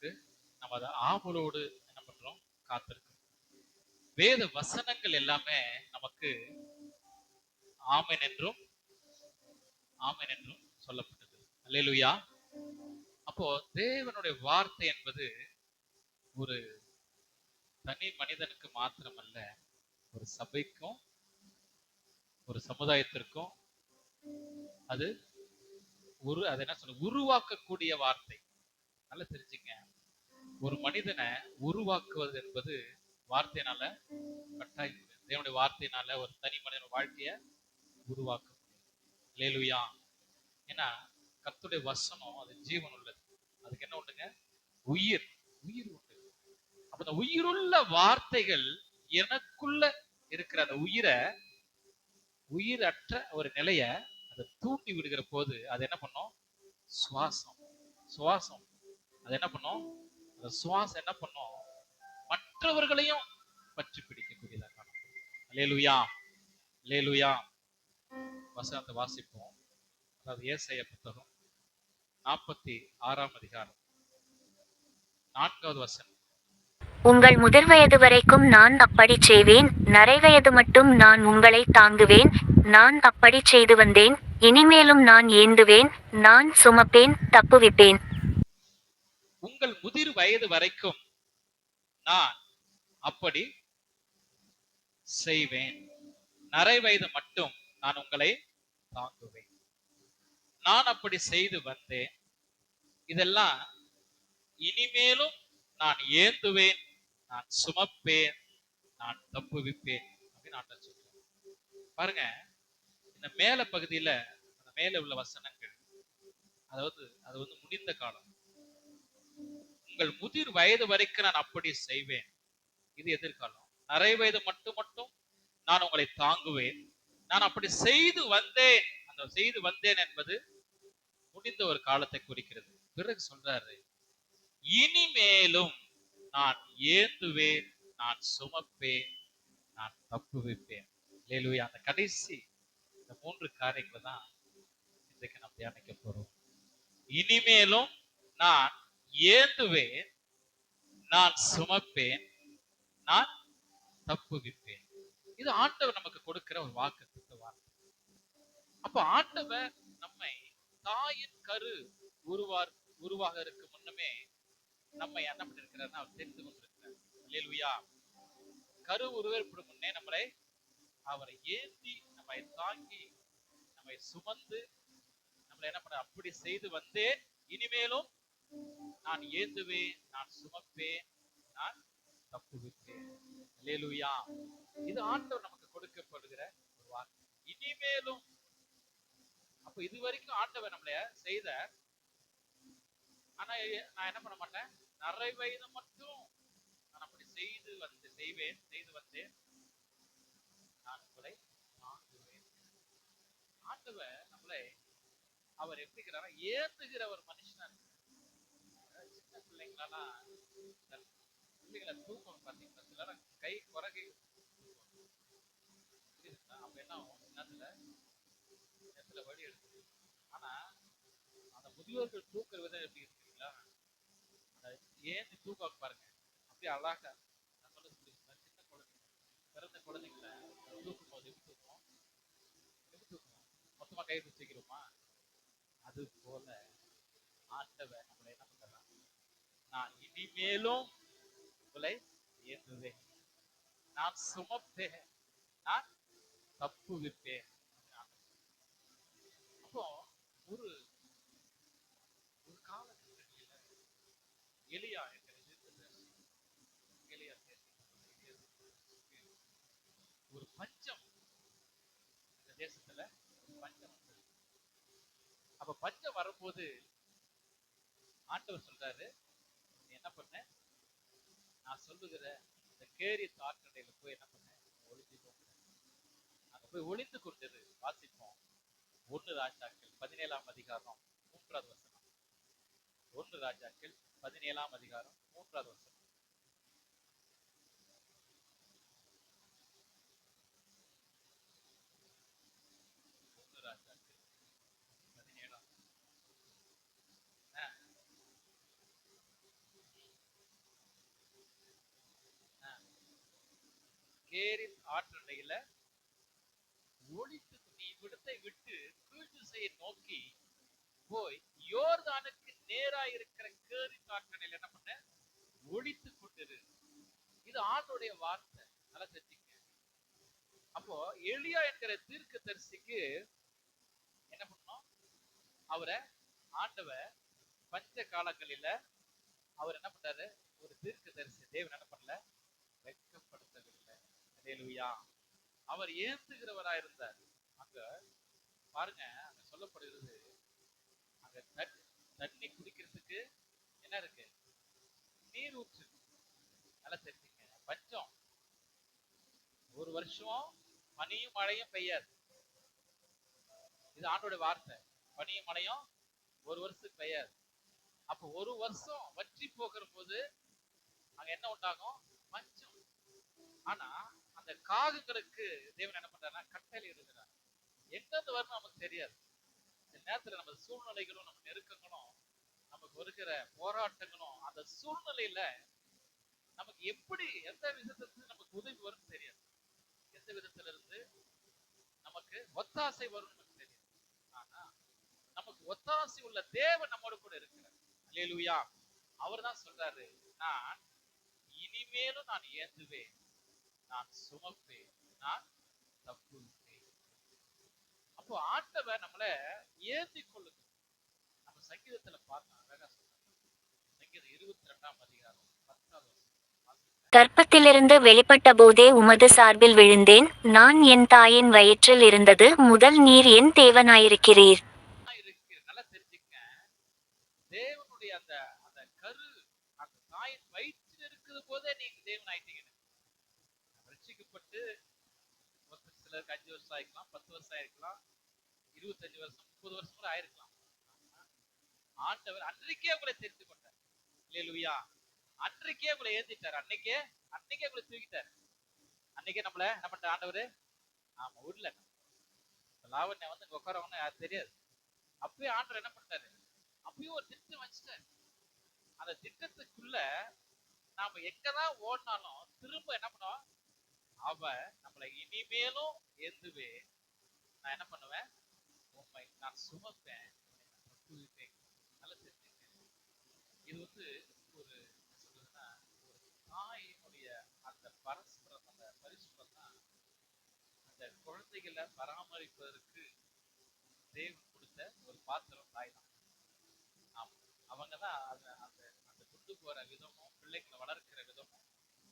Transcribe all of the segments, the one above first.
நமக்கு நம்ம அதை ஆவலோடு என்ன பண்றோம்? காத்திருக்கோம் வேத வசனங்கள் எல்லாமே நமக்கு ஆமன் என்றும் ஆமன் என்றும் சொல்லப்பட்டது. அல்லேலூயா. அப்போ தேவனுடைய வார்த்தை என்பது ஒரு தனி மனிதனுக்கு மாத்திரமல்ல ஒரு சபைக்கும் ஒரு சமுதாயத்திற்கும் அது ஒரு அது என்ன சொல்ல உருவாக்கக்கூடிய வார்த்தை. நல்லா தெரிஞ்சுங்க. ஒரு மனிதனை உருவாக்குவது என்பது வார்த்தையினால கட்டாயம் முடியாது. தேவனுடைய வார்த்தையினால ஒரு தனி மனிதன் வாழ்க்கைய உருவாக்க முடியும் லேலுயா ஏன்னா கத்துடைய வசனம் அது ஜீவன் உள்ளது. அதுக்கு என்ன உண்டுங்க? உயிர். உயிர் உண்டு. அப்ப அந்த உயிருள்ள வார்த்தைகள் எனக்குள்ள இருக்கிற அந்த உயிரை உயிரற்ற ஒரு நிலைய அதை தூண்டி விடுகிற போது அது என்ன பண்ணும்? சுவாசம். சுவாசம். அது என்ன பண்ணும்? அந்த சுவாசம் என்ன பண்ணும்? மற்றவர்களையும் பற்றி பிடிக்கக்கூடியதாக காணப்படும். லேலுயா லேலுயா வசனத்தை வாசிப்போம். அதாவது ஏசைய புத்தகம் நாற்பத்தி ஆறாம் அதிகாரம் நான்காவது வசனம். உங்கள் முதிர்வயது வரைக்கும் நான் அப்படி செய்வேன். நரைவயது மட்டும் நான் உங்களை தாங்குவேன். நான் அப்படி செய்து வந்தேன். இனிமேலும் நான் ஏந்துவேன். நான் சுமப்பேன் தப்புவிப்பேன். உங்கள் முதிர் வயது வரைக்கும் நான் அப்படி செய்வேன். நரை வயது மட்டும் நான் உங்களை தாங்குவேன். நான் அப்படி செய்து வந்தேன். இதெல்லாம் இனிமேலும் நான் ஏந்துவேன். நான் சுமப்பேன். நான் தப்புவிப்பேன் அப்படின்னு ஆண்டவர் சொல்றார். பாருங்க இந்த மேல பகுதியில அந்த மேல உள்ள வசனங்கள் அதாவது அது வந்து முடிந்த காலம். உங்கள் முதிர் வயது வரைக்கும் நான் அப்படி செய்வேன். இது எதிர்காலம். நிறைய வயது மட்டும் மட்டும் நான் உங்களை தாங்குவேன். நான் அப்படி செய்து வந்தேன். அந்த செய்து வந்தேன் என்பது முடிந்த ஒரு காலத்தை குறிக்கிறது. பிறகு சொல்றாரு இனிமேலும் நான் ஏந்துவேன் நான் சுமப்பேன் நான் தப்புவிப்பேன் லேலுயா அந்த கடைசி இந்த மூன்று காரியங்களை தான் இன்றைக்கு நாம் தியானிக்க போறோம். இனிமேலும் நான் ஏந்துவேன் நான் சுமப்பேன் நான் தப்புவிப்பேன். இது ஆண்டவர் நமக்கு கொடுக்கிற ஒரு வாக்கு வார்த்தை. அப்ப ஆண்டவர் நம்மை தாயின் கரு உருவார் உருவாக இருக்கு முன்னமே நம்மை என்ன பண்ணிருக்கிறார் அவர் தெரிந்து கொண்டிருக்கிறார். அல்லேலூயா. கரு உருவேற்படும் முன்னே நம்மளை அவரை ஏந்தி நம்மை தாங்கி நம்மை சுமந்து நம்மளை என்ன பண்ண அப்படி செய்து வந்தேன். இனிமேலும் நான் ஏந்துவேன் நான் சுமப்பேன் நான் தப்புவிப்பேன். அல்லேலூயா. இது ஆண்டவர் நமக்கு கொடுக்கப்படுகிற ஒரு வார்த்தை. இனிமேலும் அப்ப இது வரைக்கும் ஆண்டவர் நம்மள செய்த ஆனா நான் என்ன பண்ண மாட்டேன்? நரை வயது மட்டும் நான் அப்படி செய்து வந்து செய்வேன் செய்து வந்தேன். நான் உங்களை தாங்குவேன் ஆண்டவர் நம்மளை அவர் எப்படி இருக்கிறாரா ஏத்துகிற ஒரு மனுஷனா. சின்ன தூக்கம் இந்த பிள்ளைங்களை தூக்கணும் பாத்தீங்களா சிலர் கை குறகை புரியுதுங்களா? அப்ப என்ன ஆகும் நேரத்துல நேரத்துல வழி எடுக்குது ஆனா அந்த முதியோர்கள் தூக்குற விதம் எப்படி இருக்குங்களா? அந்த ஏந்தி தூக்க பாருங்க அப்படியே அழகா நான் சொல்ல சின்ன குழந்தைங்க பிறந்த குழந்தைங்கள தூக்கும் போது எப்படி தூக்குவோம்? எப்படி தூக்குவோம்? மொத்தமா கை வச்சுக்கிறோமா அது போல ஆண்டவர் நம்மளை என்ன பண்றான் நான் இனிமேலும் உங்களை ஏந்துவேன். நான் சுமப்பேன். நான் தப்புவிப்பேன் அப்போ ஒரு ஒரு காலகட்டத்தில் எலியா என்கிற எலியா ஒரு பஞ்சம் இந்த தேசத்துல பஞ்சம் அப்ப பஞ்சம் வரும்போது ஆண்டவர் சொல்றாரு பண்ண நான் சொல்லுகிற இந்த கேரி தாக்கடையில போய் என்ன பண்ண ஒளிஞ்சுக்கோ அங்க போய் ஒளிந்து கொண்டது வாசிப்போம். ஒன்று ராஜாக்கள் பதினேழாம் அதிகாரம் மூன்றாவது வசனம். ஒன்று ராஜாக்கள் பதினேழாம் அதிகாரம் மூன்றாவது வசனம் ஒன்று ராஜாக்கள் பதினேழாம் ஆ. கேரித் ஆற்றண்டையில ஒழித்து இவ்விடத்தை விட்டு கீழ் திசையை நோக்கி போய் யோர்தானுக்கு நேரா இருக்கிற கேரி ஆற்றண்டையில என்ன பண்ண? ஒழித்து கொண்டிரு. இது ஆண்டுடைய வார்த்தை. நல்லா தெரிஞ்சுக்க அப்போ எளியா என்கிற தீர்க்க தரிசிக்கு என்ன பண்ணோம்? அவரை ஆண்டவ பஞ்ச காலங்களில அவர் என்ன பண்றாரு ஒரு தீர்க்க தரிசி தேவன் என்ன பண்ணல? அல்லேலூயா அவர் ஏந்துகிறவரா இருந்தார் அங்க பாருங்க அங்க சொல்லப்படுகிறது அங்க தண்ணி குடிக்கிறதுக்கு என்ன இருக்கு? நீர் ஊற்று. நல்லா தெரிஞ்சுங்க. பஞ்சம். ஒரு வருஷம் பனியும் மழையும் பெய்யாது. இது ஆண்டோட வார்த்தை. பனியும் மழையும் ஒரு வருஷத்துக்கு பெய்யாது. அப்போ ஒரு வருஷம் வற்றி போகிற போது அங்க என்ன உண்டாகும்? பஞ்சம். ஆனா அந்த காகங்களுக்கு தேவன் என்ன பண்றாருன்னா கட்டளை இருக்கிறார் எங்கிருந்து வரும் நமக்கு தெரியாது. இந்த நேரத்துல நம்ம சூழ்நிலைகளும் நம்ம நெருக்கங்களும் நமக்கு வருகிற போராட்டங்களும் அந்த சூழ்நிலையில நமக்கு எப்படி எந்த விதத்துல நமக்கு உதவி வரும்னு தெரியாது. எந்த விதத்துல இருந்து நமக்கு ஒத்தாசை வரும் நமக்கு தெரியாது. ஆனா நமக்கு ஒத்தாசை உள்ள தேவன் நம்மோட கூட இருக்கிறார். அல்லேலூயா அவர் தான் சொல்றாரு நான் இனிமேலும் நான் ஏந்துவேன். நான் சுமப்பேன் நான் தப்புவிப்பேன். அப்போ ஆண்டவர் நம்மள ஏந்தி கொள்ளுங்க நம்ம சங்கீதத்துல பார்த்தா அழகா சங்கீதம் இருபத்தி ரெண்டாம் அதிகாரம் பத்தாவது. கர்ப்பத்திலிருந்து வெளிப்பட்ட போதே உமது சார்பில் விழுந்தேன். நான் என் தாயின் வயிற்றில் இருந்தது. முதல் நீர் என் தேவனாயிருக்கிறீர். தேவனுடைய அந்த அந்த கரு அந்த தாயின் வயிற்றில் இருக்குது போதே நீங்க தேவன் ஆயிட்டீங்க ஒரு சிலருக்கு அஞ்சு வருஷம் ஆயிருக்கலாம் பத்து வருஷம் ஆயிருக்கலாம் இருபத்தஞ்சு வருஷம் முப்பது வருஷம் கூட ஆயிருக்கலாம். ஆண்டவர் அன்றைக்கே உங்களை தெரிந்து கொண்டார் இல்லையா அன்றைக்கே உங்களை ஏந்திட்டார். அன்னைக்கே அன்னைக்கே உங்களை தூக்கிட்டார். அன்னைக்கே நம்மள என்ன பண்ற ஆண்டவர்? ஆமா விடல லாவண்யா வந்து உட்காரவங்க யாரும் தெரியாது. அப்பயே ஆண்டவர் என்ன பண்ணிட்டாரு அப்பயும் ஒரு திட்டம் வச்சுட்டாரு. அந்த திட்டத்துக்குள்ள நாம எங்கதான் ஓடினாலும் திரும்ப என்ன பண்ணுவோம்? அவ நம்மளை இனிமேலும் ஏந்துவே நான் என்ன பண்ணுவேன்? உண்மை நான் சுமப்பேன் நல்லா தெரிஞ்சுக்கங்க. இது வந்து ஒரு என்ன சொல்றதுன்னா ஒரு தாயினுடைய அந்த பரஸ்பரம் அந்த பரிசுரம் தான். அந்த குழந்தைகளை பராமரிப்பதற்கு தேவன் கொடுத்த ஒரு பாத்திரம் தாய் தான். ஆமா அவங்க தான் அந்த அந்த அந்த கொண்டு போற விதமும் பிள்ளைகளை வளர்க்கிற விதமும்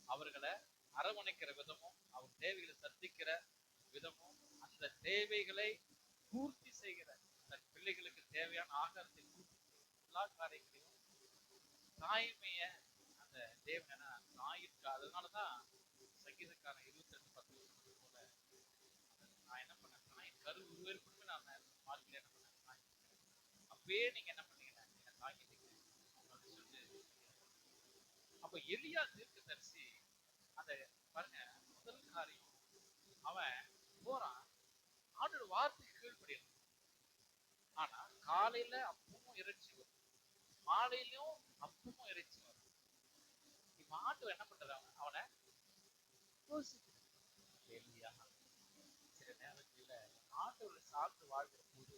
அவர்களை அரவணைக்கிற விதமும் அவர் தேவைகளை சந்திக்கிற விதமும் அந்த தேவைகளை பூர்த்தி செய்கிற தன் பிள்ளைகளுக்கு தேவையான ஆகாரத்தை பூர்த்தி செய்கிற எல்லா காரியங்களையும் தாய்மைய அந்த தேவையான தாயிற்கு அதனாலதான் சங்கீதக்காரன் இருபத்தி ரெண்டு பத்து வருஷத்துக்கு போல நான் என்ன பண்ணேன்? தாயின் கரு உருவேற்புமே நான் வாழ்க்கையில என்ன பண்ணேன்? தாங்கிட்டேன். அப்பயே நீங்க என்ன பண்ணீங்க நீங்க தாங்கிட்டீங்க. அப்படின்னு சொல்லிட்டு அப்ப எலியா அந்த பாருங்க முதல் காரியம் அவன் போறான். ஆண்டோட வார்த்தைக்கு கீழ்ப்படியணும் ஆனா காலையில அப்பவும் இறைச்சி வரும். மாலையிலயும் அப்பமும் இறைச்சி வரும். இப்ப ஆண்டு என்ன பண்றது அவன்? அவனை யோசிக்கிறான். சில நேரங்கள்ல ஆண்டோட சார்ந்து வாழ்கிற போது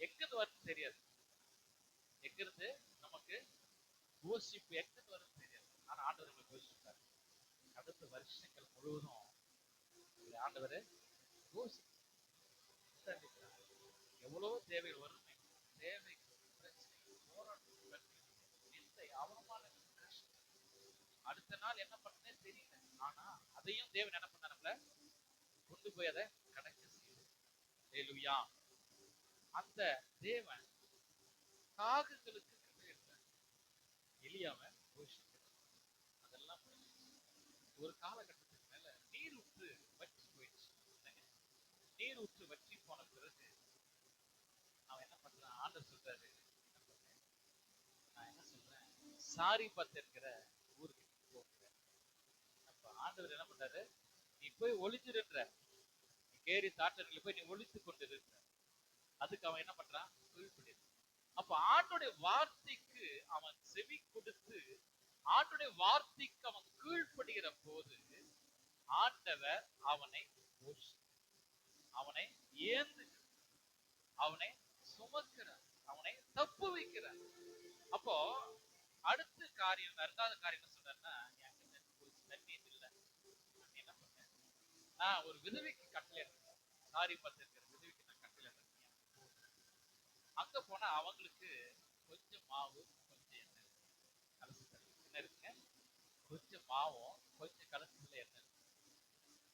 எங்கிருந்து வருது தெரியாது. எங்கிருந்து நமக்கு யோசிப்பு எங்கிருந்து வருது தெரியாது. ஆனா ஆண்டவர் நமக்கு அடுத்த வருஷங்கள் முழுவதும் ஆண்டவர் எவ்வளவோ தேவைகள் வரும் தேவைகள் பிரச்சனைகள் போராட்டம் நிந்தை அவமானங்கள் அடுத்த நாள் என்ன பண்ணனே தெரியல. ஆனா அதையும் தேவன் என்ன பண்ண நம்மள? கொண்டு போய் அதை கடக்க செய்யுயா அந்த தேவன் காகங்களுக்கு கட்டளையிட்டார் ஒரு காலகட்டத்துக்கு மேல நீர் ஊற்று வற்றி போயிடுச்சு. நீர் ஊற்று வற்றி போன பிறகு அவன் என்ன பண்றான்? ஆண்டர் சொல்றாரு நான் என்ன சொல்றேன்? சாரி இருக்கிற ஊருக்கு போகிறேன் அப்ப ஆண்டவர் என்ன பண்றாரு? நீ போய் ஒளிஞ்சிருன்ற. நீ கேரி தாட்டர்கள் போய் நீ ஒழித்து கொண்டு அதுக்கு அவன் என்ன பண்றான்? கீழ்ப்படிது அப்ப ஆண்டோடைய வார்த்தைக்கு அவன் செவி கொடுத்து ஆண்டுடைய வார்த்தைக்கு அவன் கீழ்ப்படுகிற போது ஆண்டவர் அவனை அவனை ஏந்து அவனை சுமக்கிறார். அவனை தப்பு வைக்கிறார். அப்போ அடுத்த காரியம் ரெண்டாவது காரியம் என்ன தண்ணீர் இல்லை. நான் என்ன பண்ணேன்? நான் ஒரு விதவைக்கு கட்டளை இருக்கேன் சாரி பத்து இருக்கிற விதவைக்கு நான் கட்டளை இருக்கேன் அங்க போனா அவங்களுக்கு கொஞ்சம் மாவு கொஞ்சம் எண்ணெய் கலசு தண்ணி என்ன இருக்குங்க கொஞ்சம் மாவும் கொஞ்சம் கலசத்தில் எண்ணெய்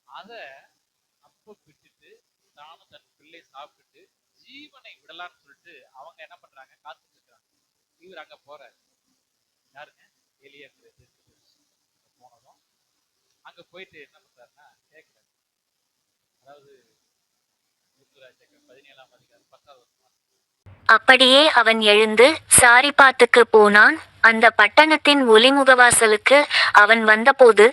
அதை அப்போ அப்ப விட்டுட்டு தானும் தன் பிள்ளை சாப்பிட்டுட்டு ஜீவனை விடலாம்னு சொல்லிட்டு அவங்க என்ன பண்றாங்க? காத்துட்டு இருக்காங்க. இவர் அங்க போறாரு. யாருங்க? எலியங்கிற போனதும் அங்க போயிட்டு என்ன பண்றாருன்னா கேட்கிறாரு அதாவது ருத்ராட்சகம் பதினேழாம் அதிகாரம் பத்தாவது அப்படியே அவன் எழுந்து சாரிபாத்துக்கு போனான். அந்த பட்டணத்தின் ஒலிமுகவாசலுக்கு அவன் வந்தபோது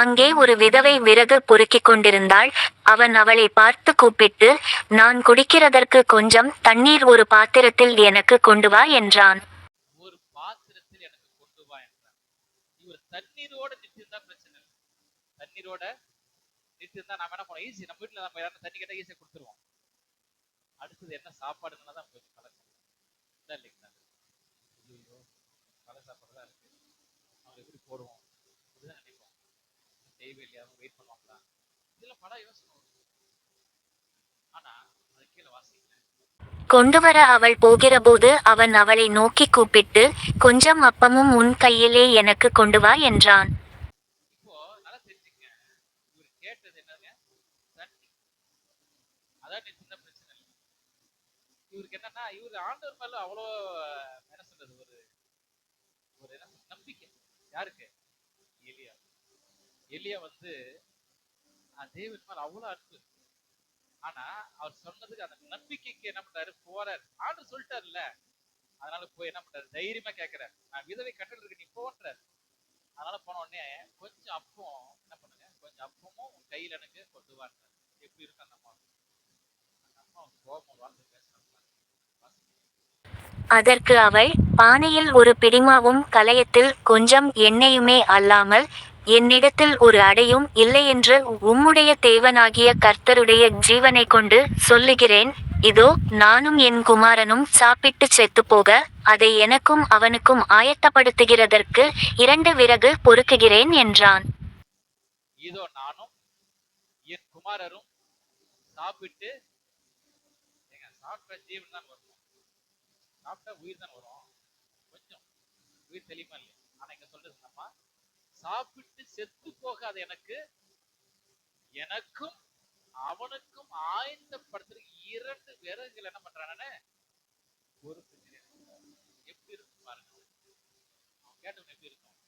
அங்கே ஒரு விதவை விறகு பொறுக்கிக் கொண்டிருந்தாள். அவன் அவளை பார்த்து கூப்பிட்டு நான் குடிக்கிறதற்கு கொஞ்சம் தண்ணீர் ஒரு பாத்திரத்தில் எனக்கு கொண்டு வா என்றான். ஒரு பாத்திரத்தில் எனக்கு கொண்டு வா என்றார் இவர் தண்ணீரோட நிறுத்திருந்தா பிரச்சனை தண்ணீரோட நிறுத்திருந்தா நாம என்ன பண்ணுவோம் ஈஸி நம்ம வீட்டுல நம்ம யாரும் தண்ணி கேட்டா ஈஸியா கொடுத்துருவோம். அடுத்தது என்ன சாப்பாடுன்னு தான் தான் கலக்கம் இல்லை ஐயோ பல சாப்பாடு தான் இருக்குது அவங்க எப்படி போடுவோம்? அப்படிதான் நினைப்போம். செய்வே இல்லையா? வெயிட் பண்ணுவாங்களா? இதெல்லாம் பல யோசனை ஆனால் அது கீழே வாசிக்கல கொண்டு வர அவள் போகிறபோது அவன் அவளை நோக்கி கூப்பிட்டு கொஞ்சம் அப்பமும் உன் கையிலே எனக்கு கொண்டு வா என்றான் இப்போ நல்லா தெரிஞ்சுங்க இவர் கேட்டது என்னங்க தண்ணி அதான் நீ சின்ன பிரச்சனை இல்லை இவருக்கு என்னன்னா இவர் ஆண்டவர் மேல அவ்வளோ என்ன சொல்றது ஒரு ஒரு என்ன நம்பிக்கை. யாருக்கு? எலியா. எலியா வந்து தேவன் மேல அவ்வளவு அன்பு ஆனா அவர் சொன்னதுக்கு அந்த நம்பிக்கைக்கு என்ன பண்றாரு? போறாரு. ஆண்டு சொல்லிட்டாருல்ல. அதனால போய் என்ன பண்றாரு? தைரியமா கேட்கிறாரு நான் விதவை கட்டல் இருக்கு நீ போன்றாரு அதனால போன உடனே கொஞ்சம் அப்பம் என்ன பண்ணுங்க? கொஞ்சம் அப்பமும் உன் கையில எனக்கு கொண்டு வாங்க எப்படி இருக்கு அந்த அம்மா? அந்த அம்மா கோபம் வாழ்ந்து பேசுறாங்க. அதற்கு அவள் பானையில் ஒரு பிடிமாவும் கலயத்தில் கொஞ்சம் எண்ணெயுமே அல்லாமல் என்னிடத்தில் ஒரு அடையும் இல்லையென்று உம்முடைய தேவனாகிய கர்த்தருடைய ஜீவனை கொண்டு சொல்லுகிறேன். இதோ நானும் என் குமாரனும் சாப்பிட்டு செத்துப்போக அதை எனக்கும் அவனுக்கும் ஆயத்தப்படுத்துகிறதற்கு இரண்டு விறகு பொறுக்குகிறேன் என்றான். இதோ நானும் என் குமாரரும் சாப்பிட்டு ஏங்க சாப்பிட்ட ஜீவன் தான் வரும் சாப்பிட்டா உயிர் தான் வரும் கொஞ்சம் உயிர் தெளிமா இல்லை ஆனா இங்க சொல்றது என்னம்மா சாப்பிட்டு செத்து போகாது எனக்கு. எனக்கும் அவனுக்கும் ஆயத்தப்படுத்துறதுக்கு இரண்டு விறகுகள் என்ன பண்றானே பொறுப்புகிறேன் எப்படி இருக்கும் பாருங்க. அவன் கேட்டவன் எப்படி இருக்கும்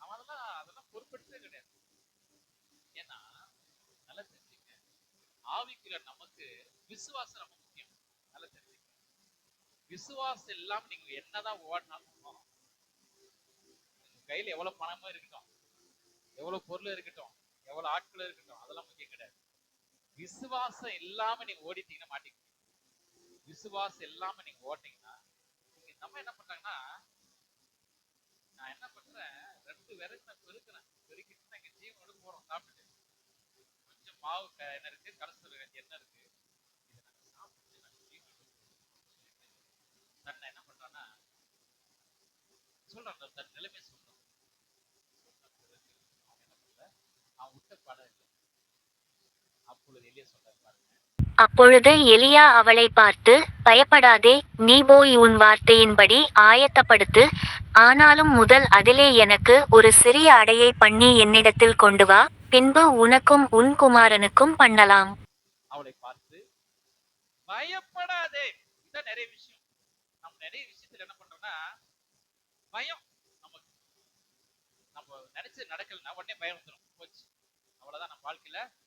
அவன் அதெல்லாம் அதெல்லாம் பொறுப்பெடுத்தே கிடையாது. ஏன்னா நல்லா தெரிஞ்சுங்க. ஆவிக்குள்ள நமக்கு விசுவாசம் ரொம்ப முக்கியம். நல்லா தெரிஞ்சுங்க. விசுவாசம் இல்லாம நீங்க என்னதான் ஓடினாலும் உங்க கையில எவ்வளவு பணமும் இருக்கட்டும். எவ்வளவு பொருள் இருக்கட்டும் எவ்வளவு ஆட்கள் இருக்கட்டும் அதெல்லாம் முக்கியம் கிடையாது. விசுவாசம் இல்லாம நீங்க ஓடிட்டீங்கன்னா மாட்டீங்க விசுவாசம் இல்லாம நீங்க ஓட்டீங்கன்னா நீங்க நம்ம என்ன பண்றாங்கன்னா நான் என்ன பண்றேன் ரெண்டு விறகு நான் பெருக்கிறேன். பெருக்கிட்டு நான் இங்க ஜீவனோட போறோம் சாப்பிட்டுட்டு. கொஞ்சம் மாவு க- என்ன இருக்கு? கலசல் என்ன இருக்கு. இதை நாங்க சாப்பிட்டு தன்னை என்ன பண்றான்னா சொல்றான் தன் தன் நிலைமை சொல்றான் சொன்ன பிறகு அவன் என்ன பண்ணல அவன் விட்ட படம் இல்லை அப்பொழுது எலியா அவளை பார்த்து பயப்படாதே நீ போய் உன் வார்த்தையின்படி ஆயத்தப்படுத்து. ஆனாலும் முதல் அதிலே எனக்கு ஒரு சிறிய அடையை பண்ணி என்னிடத்தில் கொண்டு வா. பின்பு உனக்கும் உன் குமாரனுக்கும் பண்ணலாம். அவளை பார்த்து பயப்படாதே. இதான் நிறைய விஷயம் நம்ம நிறைய விஷயத்துல என்ன பண்றோம்னா பயம் நமக்கு. நம்ம நினைச்சு நடக்கலன்னா உடனே பயம் வந்துடும் போச்சு. அவ்வளவுதான் நம்ம வாழ்க்கையில.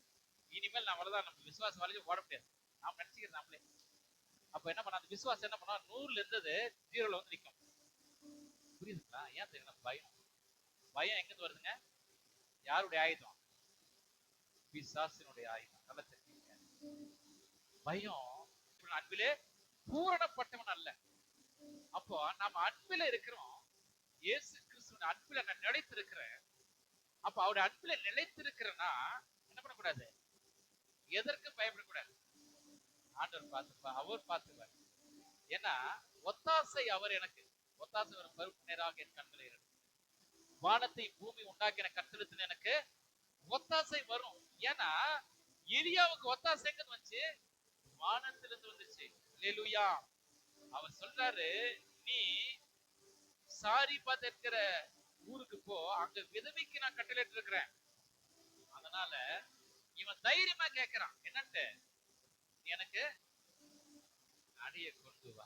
இனிமேல் நான் அவ்வளவுதான். நம்ம விசுவாசம் வரைக்கும் ஓட முடியாது. நாம் நினச்சிக்கிறேன் நம்மளே அப்ப என்ன பண்ண அந்த விசுவாசம் என்ன பண்ணா நூறுல இருந்தது ஜீரோல வந்து நிற்கும் புரியுதுங்களா? ஏன் தெரியும்? பயம். பயம் எங்க இருந்து வருதுங்க? யாருடைய ஆயுதம்? பிசாசினுடைய ஆயுதம். நல்லா தெரிஞ்சுங்க பயம் இப்ப அன்பிலே பூரணப்பட்டவன் அல்ல. அப்போ நம்ம அன்பில இருக்கிறோம். இயேசு கிறிஸ்துவின் அன்பில நான் நிலைத்திருக்கிறேன். அப்ப அவருடைய அன்புல நிலைத்திருக்கிறேன்னா என்ன பண்ணக்கூடாது? எதற்கு பயப்படக்கூடாது? ஆண்டவர் பார்த்துப்பா அவர் பார்த்துப்பார். ஏன்னா ஒத்தாசை அவர் எனக்கு. ஒத்தாசை ஒரு பருப்பு நேராக என் கண்களை வானத்தை பூமி உண்டாக்கின கத்திரத்தில் எனக்கு ஒத்தாசை வரும். ஏன்னா எரியாவுக்கு ஒத்தாசை எங்க வந்துச்சு? வானத்திலிருந்து வந்துச்சு. லெலுயா அவர் சொல்றாரு நீ சாரி பார்த்து இருக்கிற ஊருக்கு போ. அங்க விதவைக்கு நான் கட்டளையிட்டு இருக்கிறேன் அதனால இவன் தைரியமா கேக்குறான். என்னன்ட்டு? எனக்கு அடியை கொண்டு வா.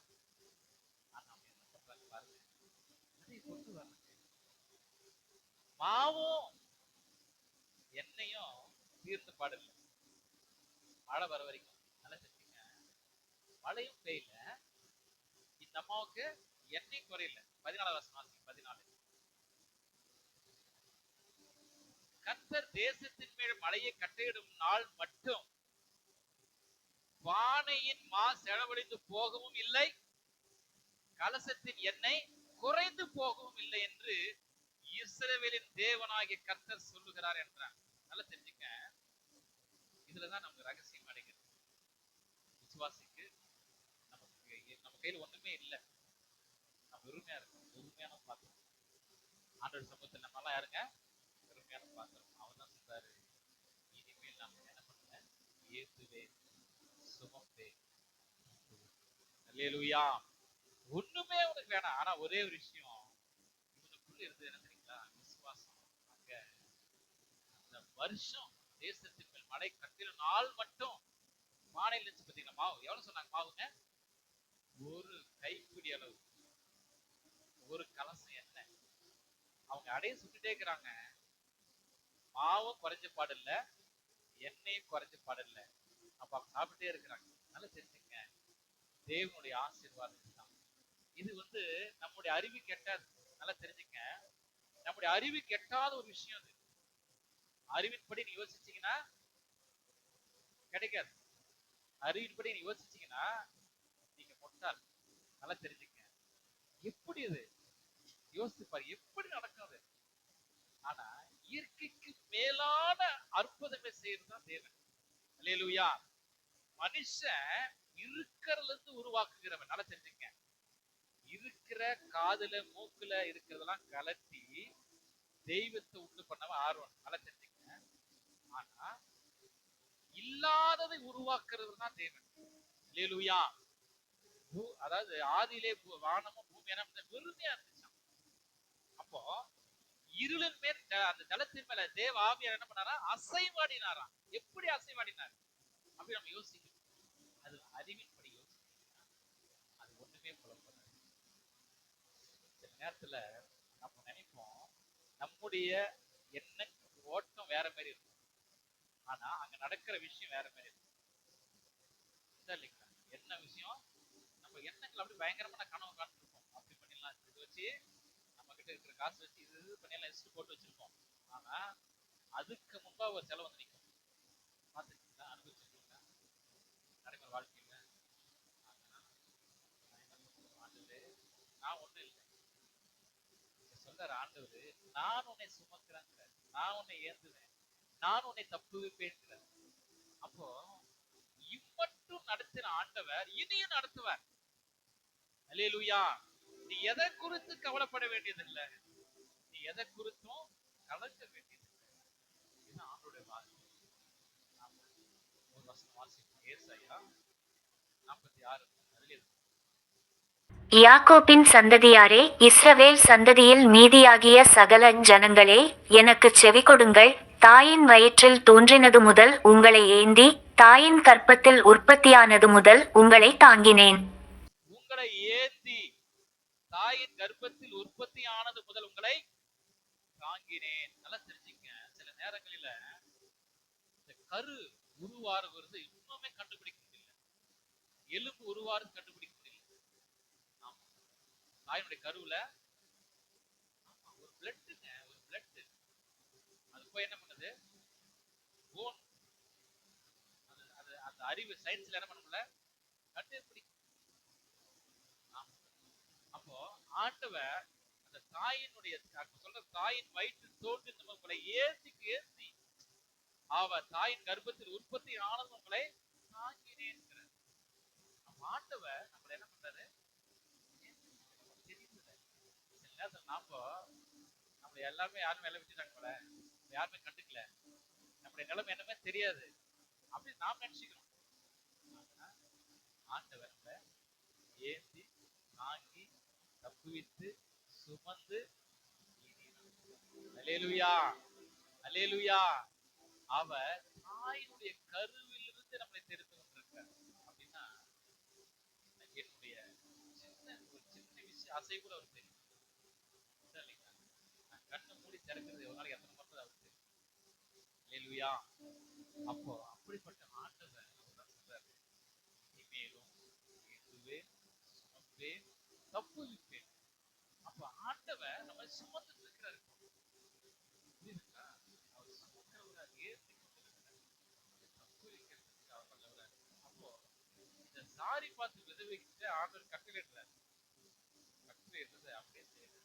மாவும் எண்ணெயும் தீர்த்து பாடல மழை வர வரைக்கும் நல்லா செஞ்சீங்க மழையும் பெய்யல. இந்த அம்மாவுக்கு எண்ணெய் குறையல. பதினாலு வருஷம் கத்தர் தேசத்தின் மேல் மலையை கட்டையிடும் நாள் மட்டும். பானையின் மா செலவழிந்து போகவும் இல்லை. கலசத்தின் எண்ணெய் குறைந்து போகவும் இல்லை என்று இஸ்ரவேலின் தேவனாகிய கர்த்தர் சொல்லுகிறார் என்றார். நல்லா தெரிஞ்சுக்க இதுலதான் நமக்கு ரகசியம் அடைகிறது. விசுவாசிக்கு நமக்கு நம்ம கையில ஒண்ணுமே இல்லை. நம்ம உரிமையா இருக்கோம். உரிமையான பார்த்தோம் ஆண்டோட சமூகத்தில் நம்ம எல்லாம் யாருங்க? உரிமையான பாத்திரம் அவர் தான் சொல்றாரு இனிமேல் நம்ம என்ன பண்ணுங்க ஏத்துவே சுமப்பே அல்லேலூயா. ஒண்ணுமே உனக்கு வேணாம். ஆனா ஒரே ஒரு விஷயம் இவனுக்குள்ள இருந்து என்ன தெரியுங்களா? விசுவாசம். அங்க அந்த வருஷம் தேசத்தின் மேல் மழை கட்டின நாள் மட்டும் மாநில இருந்துச்சு பார்த்தீங்களா? மாவு எவ்வளவு சொன்னாங்க மாவுங்க ஒரு கைப்பிடி அளவு. ஒரு கலசம் என்ன அவங்க அடைய சுட்டுட்டே இருக்கிறாங்க. மாவும் குறைஞ்ச பாடு இல்ல எண்ணெயும் குறைஞ்ச பாடு இல்ல அப்ப அவங்க சாப்பிட்டே இருக்கிறாங்க. நல்லா தெரிஞ்சுங்க. தேவனுடைய ஆசீர்வாதம் தான் இது வந்து நம்முடைய அறிவு கெட்டாது. நல்லா தெரிஞ்சுங்க. நம்முடைய அறிவு கெட்டாத ஒரு விஷயம் அது. அறிவின்படி நீ யோசிச்சீங்கன்னா கிடைக்காது. அறிவின்படி நீ யோசிச்சீங்கன்னா நீங்க முட்டாள். நல்லா தெரிஞ்சுங்க. எப்படி இது யோசிச்சு பாரு. எப்படி நடக்கும் அது? ஆனா இயற்கைக்கு மேலான அற்புதங்களை செய்யறதுதான் தேவன். அல்லேலுயா. மனுஷன் இருக்கிறதுல இருந்து உருவாக்குகிறவன். நல்லா தெரிஞ்சுங்க. இருக்கிற காதுல மூக்குல இருக்கிறதெல்லாம் கலட்டி தெய்வத்தை உண்டு பண்ணவன் ஆர்வம். நல்லா தெரிஞ்சுங்க. ஆனா இல்லாததை உருவாக்குறது தான் தேவன். அல்லேலூயா. பூ- அதாவது ஆதியிலே பூ- வானமும் பூமியான வெறுமையா இருந்துச்சான் அப்போ இருளின் மேல் அந்த ஜலத்தின் மேல தேவ ஆவியார் என்ன பண்ணாரா? அசைவாடினாராம். எப்படி அசைவாடினார்? அப்படி நம்ம யோசிக்கணும். அது அறிவின்படி யோசிக்கணும். அது ஒண்ணுமே புலப்படாது சில நேரத்துல நம்ம நினைப்போம் நம்முடைய எண்ண ஓட்டம் வேற மாதிரி இருக்கும். ஆனா அங்க நடக்கிற விஷயம் வேற மாதிரி இருக்கும். இல்லைங்களா? என்ன விஷயம்? நம்ம எண்ணங்கள் அப்படி பயங்கரமான கனவு காண்டிருப்போம் அப்படி பண்ணிடலாம். இது வச்சு நம்ம கிட்ட இருக்கிற காசு வச்சு இது இது பண்ணிடலாம் லிஸ்ட் போட்டு வச்சிருக்கோம் ஆனா அதுக்கு முன்பா ஒரு செலவு வந்து நிற்கும் பார்த்துருக்கீங்களா? அனுபவிச்சிருக்கீங்களா? நடைமுறை வாழ்க்கையில். ஆனா, நான் ஒன்றும் இல்லை. சொல்ற ஆண்டவர் நான் உன்னை சுமக்கிறேங்கிற நான் உன்னை ஏந்துவேன். நான் உன்னை தப்புவிப்பேன்கிறார். அப்போ இம்மட்டும் நடத்தின ஆண்டவர் இனியும் நடத்துவார். அலே லூயா நீ எதை குறித்து கவலைப்பட வேண்டியதில்லை. நீ எதை குறித்தும் கலங்க வேண்டியதில்லை. இதுதான் ஆண்டோடைய வாக்கு. ஒரு வருஷம் வாசிப்போம். ஏசாயா நாற்பத்தி ஆறு அதுல யாக்கோபின் சந்ததியாரே இஸ்ரவேல் சந்ததியில் மீதியாகிய சகல ஜனங்களே எனக்கு செவி கொடுங்கள். தாயின் வயிற்றில் தோன்றினது முதல் உங்களை ஏந்தி தாயின் கற்பத்தில் உற்பத்தியானது முதல் உங்களை தாங்கினேன். தாயின் கர்ப்பத்தில் உற்பத்தி ஆனது முதல் உங்களை தாங்கினேன். நல்லா தெரிஞ்சுங்க. சில நேரங்களில இந்த கரு உருவாறுவது இன்னுமே கண்டுபிடிக்க முடியல. எலும்பு உருவாறு கண்டுபிடிக்க முடியல. ஆமா. தாயினுடைய கருவுல ஆமா, ஒரு பிளட்டுங்க ஒரு பிளட்டு அது போய் என்ன பண்ணுது? போன் அது அது அந்த அறிவு சயின்ஸ்ல என்ன பண்ண முடியல? கண்டுபிடி ஆமா. அப்போ ஆண்டவர் அந்த தாயினுடைய சொல்ற தாயின் வயிற்றில் தோன்றின உங்களை ஏசிக்கு ஏசி அவ தாயின் கர்ப்பத்தில் உற்பத்தி ஆனது உங்களை தாங்கினேன் நம்ம ஆண்டவர் நம்மள என்ன பண்றாரு? தெரியுது நாம நம்மளை எல்லாமே யாரும் வேலை வச்சுட்டாங்க போல. யாருமே கண்டுக்கல. நம்முடைய நிலைமை என்னமே தெரியாது. அப்படி நாம் நினைச்சுக்கிறோம். ஆண்டவர் ஏசி ஏந்தி தாங்கி தப்புவித்து சுமந்து அலேலுயா அலேலுயா அவ தாயினுடைய கருவிலிருந்து நம்மளை தெரிந்து கொண்டிருக்கார் அப்படின்னா என்னுடைய சின்ன ஒரு சின்ன விஷயம் அசை கூட அவர் தெரியும். நான் கண்ணை மூடி திறக்கிறது ஒரு நாளைக்கு எத்தனை மட்டும் அவர் தெரியும். அலேலுயா அப்போ அப்படிப்பட்ட ஆண்டவர் அவர்தான் சொல்றாரு இனிமேலும் இயேசுவே சுமப்பே தப்பு விப்பேன் அப்ப ஆண்டவர் நம்ம சுமந்துட்டு இருக்கிறாரு புரியுதுங்களா அவர் சுமக்கிறவராக ஏற்றி கொண்டிருக்கிறார் தப்பு வைக்கிறதுக்கு அவர் வல்லவராக அப்போ இந்த சாரி பார்த்து விதவைக்கிட்ட ஆண்டவர் கட்டளையிடுறாரு கட்டளையிடுறது அப்படியே செய்யுது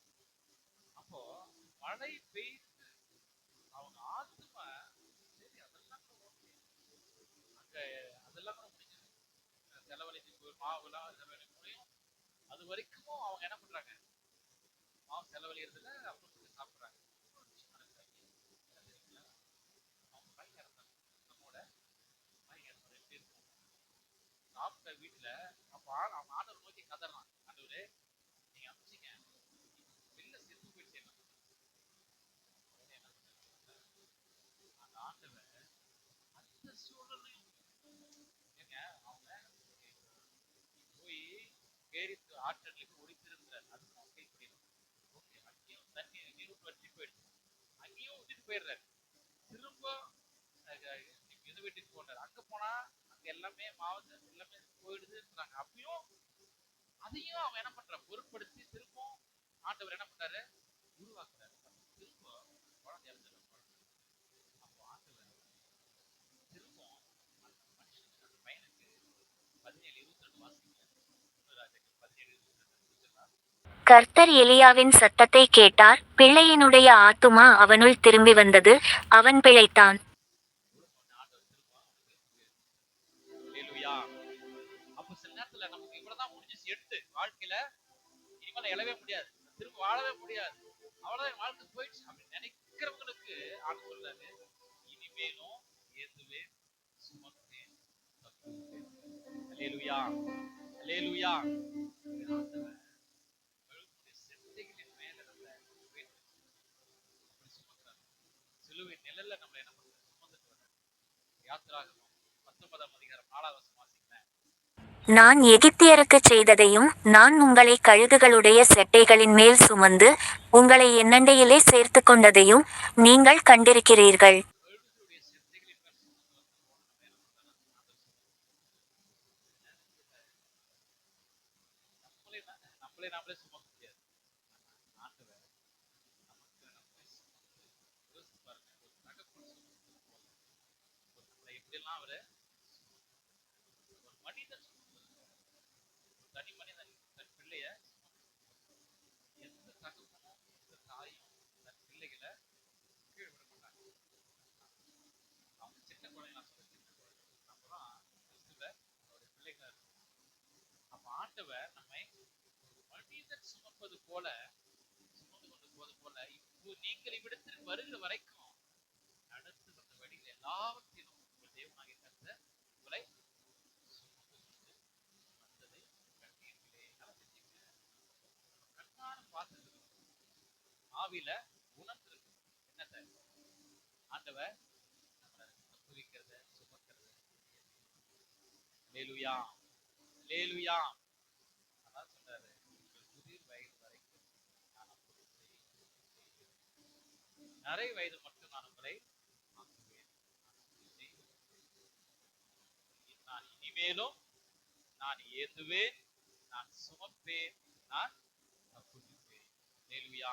அப்போ மழை பெய்து அவங்க ஆத்துமா சரி அதெல்லாம் அங்க அதெல்லாம் கூட முடிஞ்சது. செலவழிச்சு போய் மாவுலாம் முடியும் அது வரைக்கும் அவங்க என்ன பண்றாங்க? மாவு செலவழியறதுல அப்புறம் சொல்லி சாப்பிடுறாங்க. விஷயம் அவங்க பையன் இறந்தாங்க. நம்மோட பையன் சாப்பிட்ட வீட்டுல அப்போ அவன் ஆண்டவர் நோக்கி கதறான். ஆண்டவரே நீங்க அமைச்சிங்க. வெளில செத்து போயிடுச்சு என்ன? அந்த ஆண்டவர் அந்த சூழலையும் ஏங்க அவங்க போய் கேரித்து ஆற்றலுக்கு ஒடித்திருந்த அதுக்கு அவங்க கை புரியல ஓகே அங்கேயும் தண்ணி நீர் போயிடுச்சு. அங்கேயும் விட்டுட்டு போயிடுறாரு. திரும்ப அஹ், வீட்டுக்கு போனார் அங்க போனா அங்க எல்லாமே மாவு எல்லாமே போயிடுதுன்றாங்க. அப்பயும் அதையும் அவன் என்ன பண்றான்? பொருட்படுத்தி திரும்பவும் ஆண்டவர் என்ன பண்றாரு? உருவாக்குறாரு. திரும்ப குழந்தை இறந்துடும். அப்போ ஆண்டவர் திரும்பவும் அந்த மனுஷனுக்கு அந்த பையனுக்கு பதினேழு இருபத்தி ரெண்டு வாசிக்கல பதினேழு இருபத்தி ரெண்டு கர்த்தர் எலியாவின் சத்தத்தை கேட்டார் பிள்ளையினுடைய ஆத்துமா அவனுள் திரும்பி வந்தது. அவன் பிழைத்தான். ஹalleluya. சில நேரத்துல நமக்கு இவ்வளவுதான் முடிஞ்சிச்சு எடுத்து வாழ்க்கையில இனிமேல் எழவே முடியாது. திரும்ப வாழவே முடியாது. அவ்வளவுதான் என் வாழ்க்கை போயிடுச்சு அப்படின்னு நினைக்கிறவங்களுக்கு ஆண்டு சொல்றாரு. இனிமேலும் ஏதுவே சுமப்பேன் தப்புவிப்பேன். ஹalleluya. ஹalleluya ஆண்டவர் அவர்களுடைய சிந்தைகளின் மேல நம்மளை வைத்து அப்படி சுமக்கிறார் சிலுவை நிழல்ல நம்ம என்ன பண்றோம் சுமந்துட்டு வர்றார் யாத்திராகமம் பத்தொன்பதாம் அதிகாரம் நாலாவது வசனம் வாசிக்கிறேன் நான் எகிப்தியருக்குச் செய்ததையும் நான் உங்களை கழுகுகளுடைய செட்டைகளின் மேல் சுமந்து உங்களை என்னண்டையிலே சேர்த்துக் கொண்டதையும் நீங்கள் கண்டிருக்கிறீர்கள் கழுகுடைய சிந்தைகளின் மேல் சுமந்து வந்து நம்ம என்ன பண்றோம் நம்மளே நா- நம்மளே நாமளே சுமக்க முடியாது ஆண்டவர் நமக்கு நம்மளை சுமந்து யோசிச்சு பாருங்க ஒரு தகப்பன் சுமந்து ஒரு நம்மளை எப்படியெல்லாம் அவரை ஒரு மனிதன் சுமந்து ஒரு தனி மனிதன் தன் பிள்ளைய எந்த தகப்பனும் எந்த தாயும் தன் பிள்ளைகளை கீழ் விட மாட்டாங்க அவங்க சின்ன குழந்தை நான் சொல்ல சின்ன குழந்தை நம்மலாம் கிறிஸ்துவ அவருடைய பிள்ளைகளா இருக்கோம் அப்ப ஆண்டவர் நம்மை ஒரு மனிதன் சுமப்பது போல சுமந்து கொண்டு போவது போல இப்போ நீங்கள் இவ்விடத்தில் வருகிற வரைக்கும் நடந்து வந்த வழிகள் எல்லாவற்றிலும் உங்கள் தேவனாகிய கருத்த உங்களை சுமந்து கொண்டு வந்ததை கண்டீர்களே. நல்லா செஞ்சீங்க கண்ணார பார்த்துருக்கு ஆவில உணர்ந்திருக்கு என்னத்தை ஆண்டவர் நம்மளை குவிக்கிறத சுமக்கிறத. லேலுயா லேலுயா அதான் சொல்றாரு உங்கள் முதிர் வயது வரைக்கும் நான் அப்படி செய்வேன். நரை வயது மட்டும் நான் நான் இனிமேலும் நான் ஏந்துவேன் நான் சுமப்பேன் நான் தப்புவிப்பேன். லேலுயா